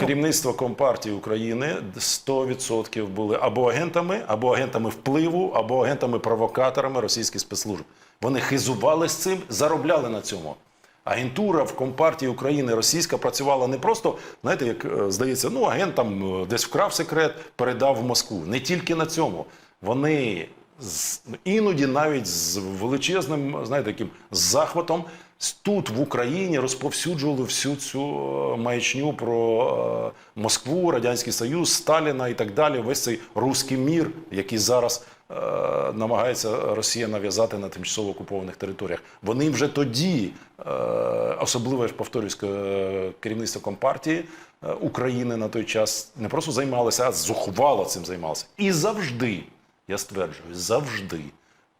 Керівництво Компартії України 100% були або агентами, або агентами впливу, або агентами-провокаторами російських спецслужб. Вони хизували з цим, заробляли на цьому. Агентура в Компартії України російська працювала не просто, знаєте, як е, здається, ну агент там е, десь вкрав секрет, передав в Москву. Не тільки на цьому. Вони іноді навіть з величезним, знаєте, таким захватом тут в Україні розповсюджували всю цю е, маячню про е, Москву, Радянський Союз, Сталіна і так далі. Весь цей руський мір, який зараз е, намагається Росія нав'язати на тимчасово окупованих територіях. Вони вже тоді, особливо я ж повторюсь, керівництво Компартії України на той час не просто займалося, а зухвало цим займалося. І завжди, я стверджую, завжди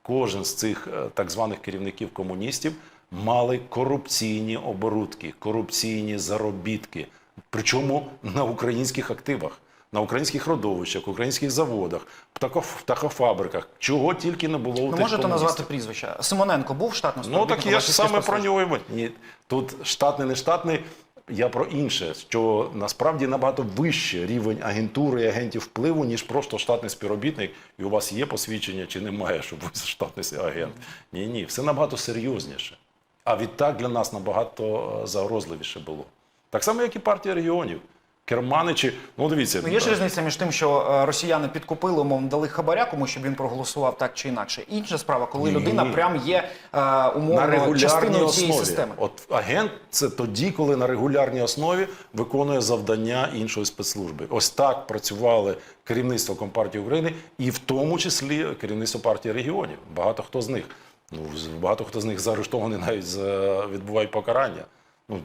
кожен з цих е, так званих керівників комуністів мали корупційні оборудки, корупційні заробітки, причому на українських активах, на українських родовищах, українських заводах, птахоф- птахофабриках, чого тільки не було у Ну, тих можете комуністів. назвати прізвища. Симоненко був штатним Ну так я ж саме про нього Ні, тут штатний, не штатний. Я про інше, що насправді набагато вище рівень агентури і агентів впливу, ніж просто штатний співробітник, і у вас є посвідчення чи немає, щоб ви штатний агент. Ні, ні, все набагато серйозніше. А відтак для нас набагато е, загрозливіше було. Так само, як і партія регіонів. Керманичі, ну дивіться, Ну, є ж різниця між тим, що е, росіяни підкупили, умовно, дали хабаря комусь, щоб він проголосував так чи інакше. Інша справа, коли Ні. людина прям є е, умовно частиною цієї системи. От агент це тоді, коли на регулярній основі виконує завдання іншої спецслужби. Ось так працювали керівництво Компартії України, і в тому числі керівництво партії регіонів. Багато хто з них. Ну багато хто з них заарештований навіть за відбувають покарання. Ну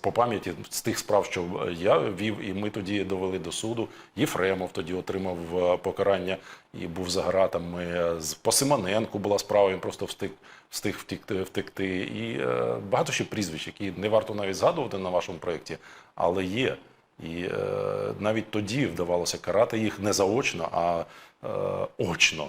по пам'яті з тих справ, що я вів, і ми тоді довели до суду. Єфремов тоді отримав е, покарання і був за ґратами. З- По Симоненку була справа, він просто встиг, встиг втекти, втекти. І е, багато ще прізвищ, які не варто навіть згадувати на вашому проєкті, але є. І е, навіть тоді вдавалося карати їх не заочно, а е, очно.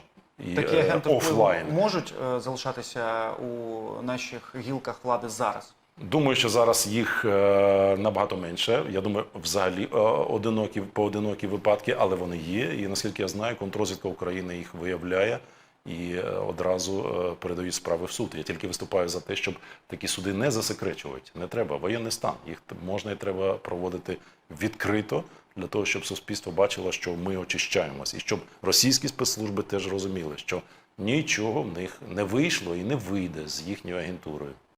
І Такі е, агенти офлайн. можуть е, залишатися у наших гілках влади зараз. Думаю, що зараз їх е, набагато менше. Я думаю, взагалі е, одинокі поодинокі випадки, але вони є. І наскільки я знаю, контррозвідка України їх виявляє і е, одразу передають справи в суд. Я тільки виступаю за те, щоб такі суди не засекречувати. Не треба воєнний стан. Їх можна і треба проводити відкрито для того, щоб суспільство бачило, що ми очищаємось, і щоб російські спецслужби теж розуміли, що нічого в них не вийшло і не вийде з їхньою агентурою.